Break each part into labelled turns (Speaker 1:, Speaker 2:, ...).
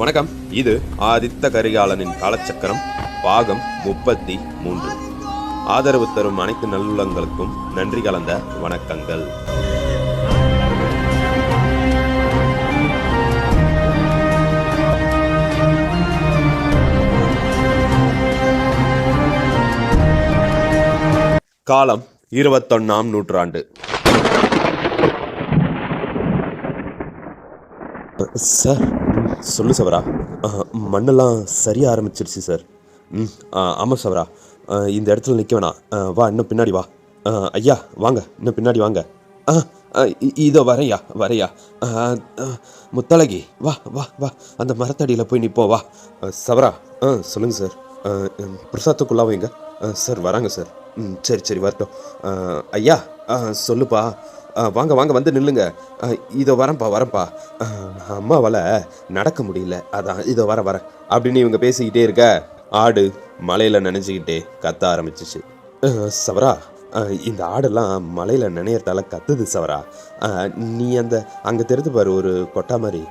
Speaker 1: வணக்கம். இது ஆதித்த கரிகாலனின் காலச்சக்கரம் பாகம் முப்பத்தி மூன்று. ஆதரவு தரும் அனைத்து நல்லுள்ளங்களுக்கும் நன்றி கலந்த வணக்கங்கள். காலம் இருபத்தொன்னாம் நூற்றாண்டு. சார் சொல்லு சவரா. மண்ணெல்லாம் சரிய ஆரம்பிச்சிருச்சு சார் ம் ஆ, ஆமாம் சவரா. இந்த இடத்துல நிற்க வேணாம். ஆ, வா இன்னும் பின்னாடி வா. ஐயா வாங்க. இன்னும் பின்னாடி வாங்க. ஆ ஆ, இதோ வரையா வரையா. முத்தழகி வா வா வா. அந்த மரத்தடியில் போய் நிற்போம் வா. சவரா ஆ சொல்லுங்கள் சார் ஆ, பிரசாத்துக்குள்ளா வைங்க. ஆ, சார் வராங்க சார் ம் சரி சரி வரட்டும். ஐயா ஆ, சொல்லுப்பா. வாங்க வாங்க வந்து நில்லுங்க. ஆ, இதோ வரேன்ப்பா வரேன்ப்பா ஆ, அம்மாவால் நடக்க முடியல. அதான் இதோ வர வரேன் அப்படின்னு இவங்க பேசிக்கிட்டே இருக்க ஆடு மலையில் நினைச்சுக்கிட்டே கத்த ஆரம்பிச்சிச்சு. சவரா? ஆ, இந்த ஆடெல்லாம் மலையில் நினையறதால கத்துது சவரா? ஆ, நீ அந்த அங்கே தெரிந்து பாரு ஒரு கொட்டா மாதிரி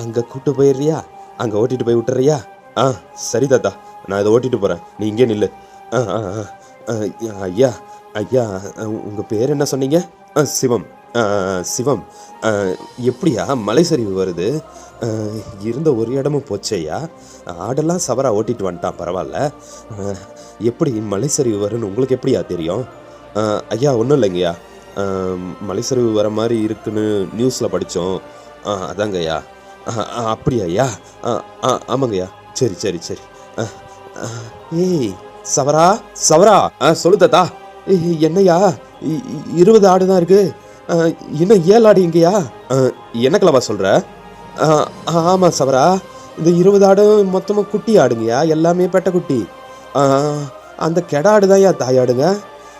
Speaker 1: அங்கே கூட்டு போயிடுறியா அங்கே ஓட்டிட்டு போய் விட்டுறியா ஆ சரி தாத்தா நான் இதை ஓட்டிட்டு போகிறேன் நீ இங்கே நில்லு. ஆ ஆ ஆ, ஆ, ஐயா ஐயா உங்கள் பேர் என்ன சொன்னீங்க? ஆ, சிவம். சிவம். எப்படியா? மலை சரிவு வருது. இருந்த ஒரு இடமும் போச்சேயா ஆடெல்லாம் சவரா ஓட்டிட்டு வந்துட்டான் பரவாயில்ல எப்படி மலை சரிவு வரும்னு உங்களுக்கு எப்படியா தெரியும்? ஐயா ஒன்றும் இல்லைங்கய்யா. மலை சரிவு வர மாதிரி இருக்குன்னு நியூஸில் படித்தோம் அதாங்கய்யா. ஆ, அப்படியா ஐயா? ஆ, ஆ, ஆமாங்கய்யா. சரி சரி சரி. ஆ, ஏய் சவரா? சவரா? ஆ சொல்லு தாத்தா. இ- இருபது ஆடு தான் இருக்கு. ஆ, இன்னும் ஏழு ஆடு எங்கேயா ஆ, என்ன கிளவா சொல்ற? ஆ, ஆமா சவரா. இந்த இருபது ஆடு மொத்தமாக குட்டி ஆடுங்கய்யா. எல்லாமே பெட்ட குட்டி. அந்த கெடா ஆடு தான் தாயாடுங்க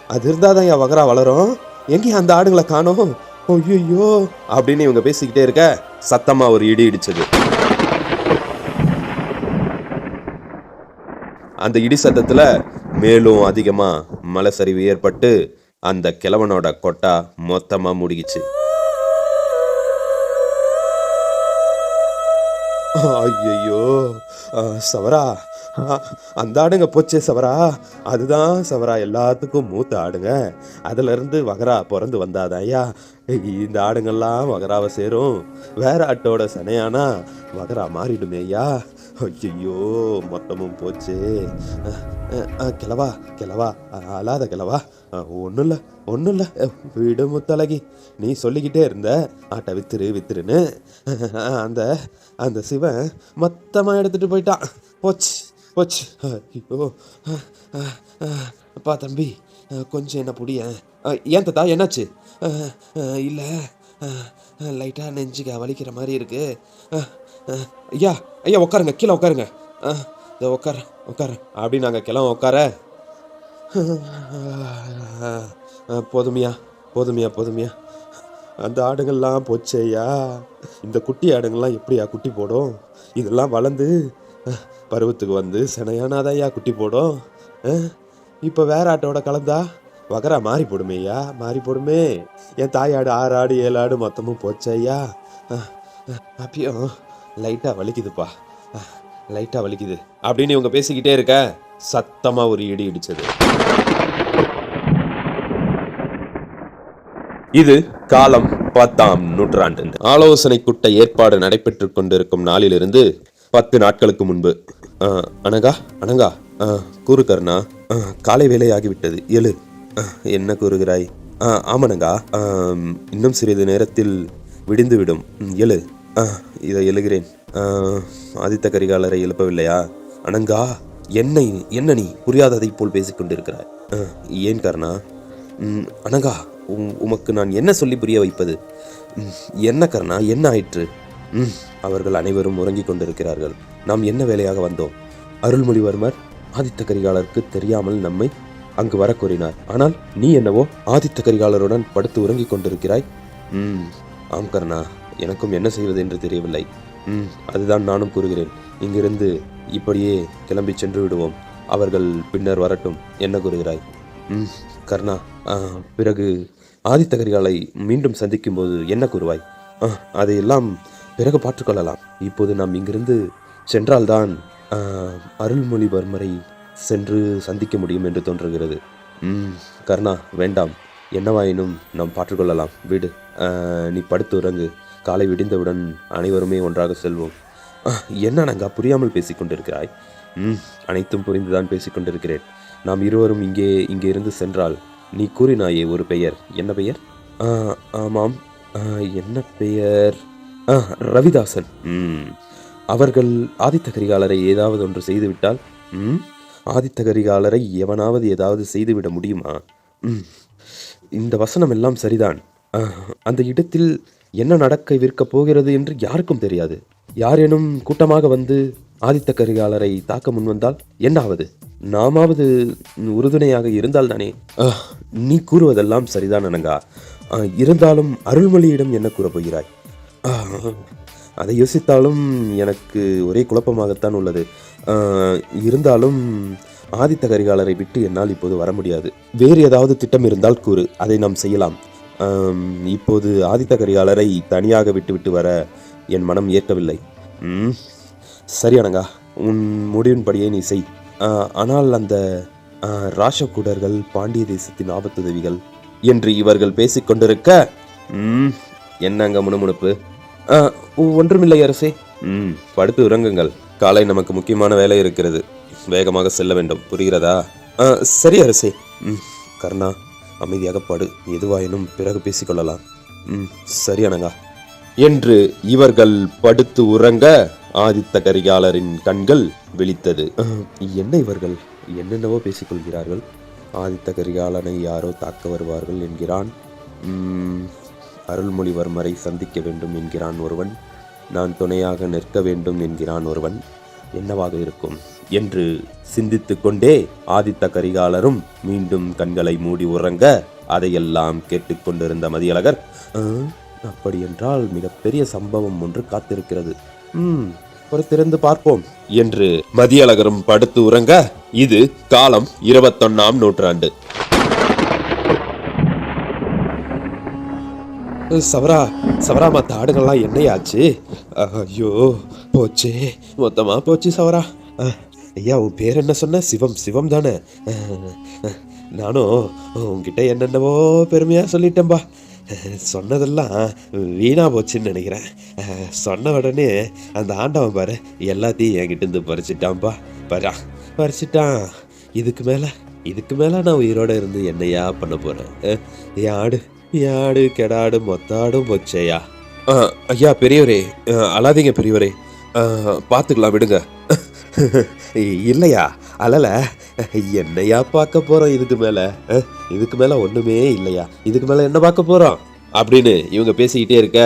Speaker 1: அது இருந்தால் தான் வகரா வளரும். எங்கேயும் அந்த ஆடுங்களை காணோம்? ஐயோ அப்படின்னு இவங்க பேசிக்கிட்டே இருக்க சத்தமா ஒரு இடி இடிச்சது. அந்த இடி சத்தத்தில் மேலும் அதிகமாக மலை சரிவு ஏற்பட்டு அந்த கிழவனோட கொட்டா மொத்தமாக மூடிக்கிச்சு. ஐயோ சவரா? அந்த ஆடுங்க போச்சே சவரா? அதுதான் சவரா எல்லாத்துக்கும் மூத்த ஆடுங்க. அதுலேருந்து வகரா பிறந்து வந்தாதாயா இந்த ஆடுங்கள்லாம் வகராவை சேரும். வேற ஆட்டோட சனையானா வகரா மாறிடுமே ஐயா. ஐயோ மொத்தமும் போச்சே. கிளவா கிளவா அழாத கிழவா. ஒன்றும் இல்லை ஒன்றும் இல்லை வீடு முத்தலகி நீ சொல்லிக்கிட்டே இருந்த ஆட்டை வித்துரு வித்துருன்னு. அந்த அந்த சிவன் மொத்தமாக எடுத்துகிட்டு போயிட்டான். போச்சு போச்சு. ஐயோ அப்பா தம்பி கொஞ்சம் என்ன புடிய ஏன் தாத்தா என்னாச்சு? இல்லை. லைட்டாக நெஞ்சுக்க வலிக்கிற மாதிரி இருக்கு. ஐயா ஐயா உட்காருங்க கீழே உட்காருங்க இதை உட்கார உட்கார அப்படி நாங்கள் கிளம்ப உட்கார போதுமையா போதுமையா போதுமையா. அந்த ஆடுங்கள்லாம் போச்சேயா இந்த குட்டி ஆடுங்கள்லாம் எப்படியா குட்டி போடும்? இதெல்லாம் வளர்ந்து பருவத்துக்கு வந்து சினையானாதாயா குட்டி போடும். இப்போ வேற ஆட்டோட கலந்தா? வகரா மாறி போடுமேயா மாறி போடுமே. என் தாயாடு ஆறு ஆடு ஏழு ஆடு மொத்தமும் போச்சையா அப்பயும் லைட்டாக வலிக்குதுப்பா. லைட்டாக வலிக்குது. அப்படின்னு இவங்க பேசிக்கிட்டே இருக்க சத்தமாக ஒரு இடி இடிச்சது. இது காலம் பத்தாம் நூற்றாண்டு. ஆலோசனை கூட்ட ஏற்பாடு நடைபெற்று கொண்டிருக்கும் நாளிலிருந்து பத்து நாட்களுக்கு முன்பு. ஆ, அனகா அனங்கா ஆ, காலை வேலை ஆகிவிட்டது எழு என்ன கூறுகிறாய்? ஆ, ஆமானங்கா. இன்னும் சிறிது நேரத்தில் விடிந்துவிடும். ம், எழு. இதை எழுகிறேன். ஆதித்த கரிகாலரை எழுப்பவில்லையா? அனங்கா என்னை என்ன நீ புரியாததைப் போல் பேசிக்கொண்டிருக்கிறாய் ஆ, ஏன் கர்ணா? ம், உம்- உமக்கு நான் என்ன சொல்லி புரிய வைப்பது? ம், என்ன கர்ணா என்ன ஆயிற்று? ம், அவர்கள் அனைவரும் உறங்கிக் கொண்டிருக்கிறார்கள். நாம் என்ன வேலையாக வந்தோம்? அருள்மொழிவர்மர் ஆதித்த கரிகாலருக்கு தெரியாமல் நம்மை அங்கு வர கூறினார் ஆனால் நீ என்னவோ ஆதித்த கரிகாலருடன் படுத்து உறங்கிக் கொண்டிருக்கிறாய்? ம் ஆம் கர்ணா. எனக்கும் என்ன செய்வது என்று தெரியவில்லை. ம் அதுதான் நானும் கூறுகிறேன். இங்கிருந்து இப்படியே கிளம்பி சென்று விடுவோம். அவர்கள் பின்னர் வரட்டும். என்ன கூறுகிறாய்? ம் கர்ணா ஆ, பிறகு ஆதித்த கரிகாலை மீண்டும் சந்திக்கும்போது என்ன கூறுவாய்? அதையெல்லாம் பிறகு பார்த்துக்கொள்ளலாம் இப்போது நாம் இங்கிருந்து சென்றால்தான் அருள்மொழிவர்மரை சென்று சந்திக்க முடியும் என்று தோன்றுகிறது. ம். கர்ணா வேண்டாம். என்னவாயினும் நாம் பார்த்துக்கொள்ளலாம் வீடு. நீ படுத்து உறங்கு. காலை விடிந்தவுடன் அனைவருமே ஒன்றாக செல்வோம். என்ன நங்கா புரியாமல் பேசிக்கொண்டிருக்கிறாய் ம். அனைத்தும் புரிந்துதான் பேசிக்கொண்டிருக்கிறேன் நாம் இருவரும் இங்கே இங்கே இருந்து சென்றால் நீ கூறினாயே ஒரு பெயர். என்ன பெயர்? ஆமாம். என்ன பெயர்? ஆ, ரவிதாசன். ம். அவர்கள் ஆதித்த கரிகாலரை ஏதாவது ஒன்று செய்துவிட்டால்? ம்? ஆதித்த கரிகாலரை எவனாவது ஏதாவது செய்துவிட முடியுமா? ம் இந்த வசனம் எல்லாம் சரிதான் அந்த இடத்தில் என்ன நடக்க விற்கப் போகிறது என்று யாருக்கும் தெரியாது. யாரேனும் கூட்டமாக வந்து ஆதித்த கரிகாலரை தாக்க முன்வந்தால் என்னாவது? நாமாவது உறுதுணையாக இருந்தால் தானே? நீ கூறுவதெல்லாம் சரிதான் அனங்கா. ஆ, இருந்தாலும் அருள்மொழியிடம் என்ன கூறப்போகிறாய் அதை யோசித்தாலும் எனக்கு ஒரே குழப்பமாகத்தான் உள்ளது. இருந்தாலும் ஆதித்த கரிகாலரை விட்டு என்னால் இப்போது வர முடியாது. வேறு ஏதாவது திட்டம் இருந்தால் கூறு அதை நாம் செய்யலாம். இப்போது ஆதித்த கரிகாலரை தனியாக விட்டுவிட்டு வர என் மனம் ஏற்கவில்லை. ம் சரி உன் முடிவின்படியே நீ செய். ஆனால் அந்த ஆ, ராஷகூடர்கள் பாண்டிய தேசத்தின் ஆபத்துதவிகள் என்று இவர்கள் பேசிக்கொண்டிருக்க என்னங்க முணுமுணுப்பு? ஒன்றுமில்லை அரசே. ம் படுத்து உறங்குங்கள். காலை நமக்கு முக்கியமான வேலை இருக்கிறது. வேகமாக செல்ல வேண்டும். புரிகிறதா? ஆ, சரி அரசே. ம் கர்ணா அமைதியாக படு. எதுவாயினும் பிறகு பேசிக்கொள்ளலாம். ம் சரி அனங்கா. என்று இவர்கள் படுத்து உறங்க ஆதித்த கரிகாலரின் கண்கள் விழித்தது. என்ன இவர்கள்? என்னென்னவோ பேசிக்கொள்கிறார்கள். ஆதித்த கரிகாலனை யாரோ தாக்க வருவார்கள் என்கிறான். அருள்மொழிவர்மரை சந்திக்க வேண்டும் என்கிறான் ஒருவன். நான் துணையாக நிற்க வேண்டும் என்கிறான் ஒருவன். என்னவாக இருக்கும்? என்று சிந்தித்து கொண்டே ஆதித்த கரிகாலரும் மீண்டும் கண்களை மூடி உறங்க அதையெல்லாம் கேட்டுக்கொண்டிருந்த மதியழகர் அப்படியென்றால் மிகப்பெரிய சம்பவம் ஒன்று காத்திருக்கிறது. ம் பொறுத்திருந்து பார்ப்போம் என்று மதியழகரும் படுத்து உறங்க இது காலம் இருபத்தொன்னாம் நூற்றாண்டு. சவரா சவரா மற்ற ஆடுகள்லாம் என்னையாச்சு? ஐயோ போச்சே மொத்தமாக போச்சு சவரா. ஐயா உன் பேர் என்ன சொன்ன? சிவம் சிவம் தானே? நானும் உங்ககிட்ட என்னென்னவோ பெருமையாக சொல்லிட்டேன்பா. சொன்னதெல்லாம் வீணாக போச்சுன்னு நினைக்கிறேன். சொன்ன உடனே அந்த ஆண்டவன் பாரு எல்லாத்தையும் என்கிட்ட இருந்து பறிச்சிட்டான்பா. பரா பறிச்சிட்டான். இதுக்கு மேலே இதுக்கு மேலே நான் உயிரோடு இருந்து என்னையா பண்ண போகிறேன் என் ஆடு ஆடு கெடாடு மொத்தாடும் போச்சேயா ஐயா பெரியவரே அழாதீங்க பெரியவரே. பார்த்துக்கலாம் விடுங்க. இல்லையா? அழல. என்னையா பார்க்க போறோம் இதுக்கு மேல? இதுக்கு மேல ஒண்ணுமே இல்லையா? இதுக்கு மேல என்ன பார்க்க போறோம்? அப்படின்னு இவங்க பேசிக்கிட்டே இருக்க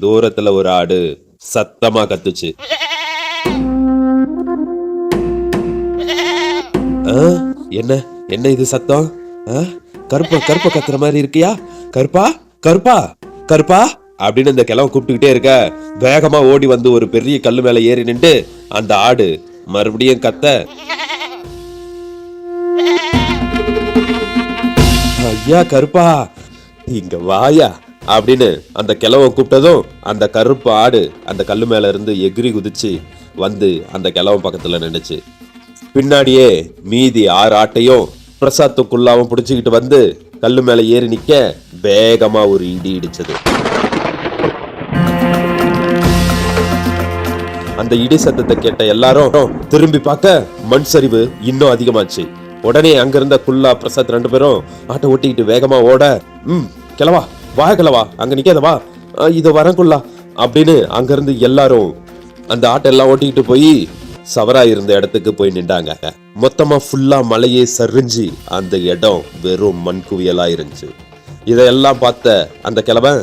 Speaker 1: தூரத்துல ஒரு ஆடு சத்தமா கத்துச்சு. என்ன? என்ன இது சத்தம்? ஆ, கருப்பா கருப்பா கத்துற மாதிரி இருக்கியா? கருப்பா கருப்பா கருப்பா அப்படின்னு இந்த கிழவன் கூப்பிட்டுக்கிட்டே இருக்க. வேகமா ஓடி வந்து ஒரு பெரிய கல்லு மேல ஏறி நின்று அந்த ஆடு மறுபடியும் கத்த. ஐயா கருப்பா இங்க வாயா அப்படின்னு அந்த கிழவன் கூப்பிட்டதும் அந்த கருப்பு ஆடு அந்த கல்லு மேல இருந்து எகிரி குதிச்சு வந்து அந்த கிழவன் பக்கத்துல நின்றுச்சு பின்னாடியே மீதி ஆறு ஆட்டையும் பிரசாத்துக்குள்ளாவும் பிடிச்சிக்கிட்டு வந்து கல்லு மேலே ஏறி நிற்க வேகமாக ஒரு இடி இடிச்சது. அந்த இடி சத்தத்தை கேட்ட எல்லாரும் திரும்பி பார்க்க மண் சரிவு இன்னும் அதிகமாச்சு. உடனே அங்கிருந்த குல்லா பிரசாத் ரெண்டு பேரும் ஆட்டை ஓட்டிக்கிட்டு வேகமா ஓட ம் கிளவா வா கிளவா அங்க நிக்காதவா இது "ஆ, அப்படின்னு அங்கிருந்து எல்லாரும் அந்த ஆட்டை எல்லாம் ஓட்டிக்கிட்டு போய் சவரா இருந்த இடத்துக்கு போய் நின்றாங்க. மொத்தமா ஃபுல்லா மலையே சரிஞ்சு அந்த இடம் வெறும் மண் குவியலா இருந்துச்சு. இதையெல்லாம் பார்த்த அந்த கிழவன்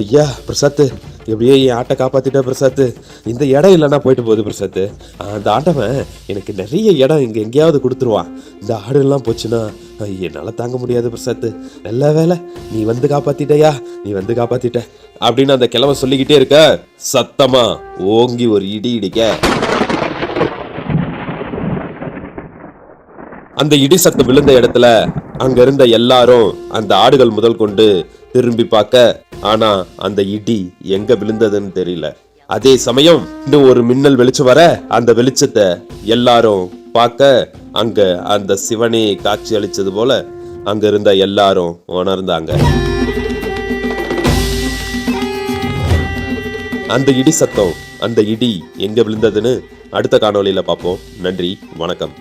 Speaker 1: ஐயா பிரசாத் எப்படியே என் ஆட்டை காப்பாத்திட்ட பிரசாத் இந்த இடம் இல்லைன்னா போயிட்டு போகுது பிரசாத் அந்த ஆட்டவன் எனக்கு நிறைய இடம் இங்கே எங்கேயாவது கொடுத்துருவான். இந்த ஆடுலாம் போச்சுன்னா என்னால் தாங்க முடியாது பிரசாத் நல்ல வேலை நீ வந்து காப்பாத்திட்டயா? நீ வந்து காப்பாத்திட்ட. அப்படின்னு அந்த கிழவன் சொல்லிக்கிட்டே இருக்க சத்தமா ஓங்கி ஒரு இடி இடிக்க. அந்த இடி சத்து விழுந்த இடத்துல அங்க இருந்த எல்லாரும் அந்த ஆடுகள் முதல் கொண்டு திரும்பி பார்க்க ஆனா அந்த இடி எங்க விழுந்ததுன்னு தெரியல. அதே சமயம் இன்னும் ஒரு மின்னல் வெளிச்சம் வர அந்த வெளிச்சத்தை எல்லாரும் பார்க்க அங்க அந்த சிவனே காட்சி அளிச்சது போல அங்க இருந்த எல்லாரும் உணர்ந்தாங்க. அந்த இடி சத்தம் அந்த இடி எங்கே விழுந்ததுன்னு அடுத்த காணொலியில் பார்ப்போம். நன்றி வணக்கம்.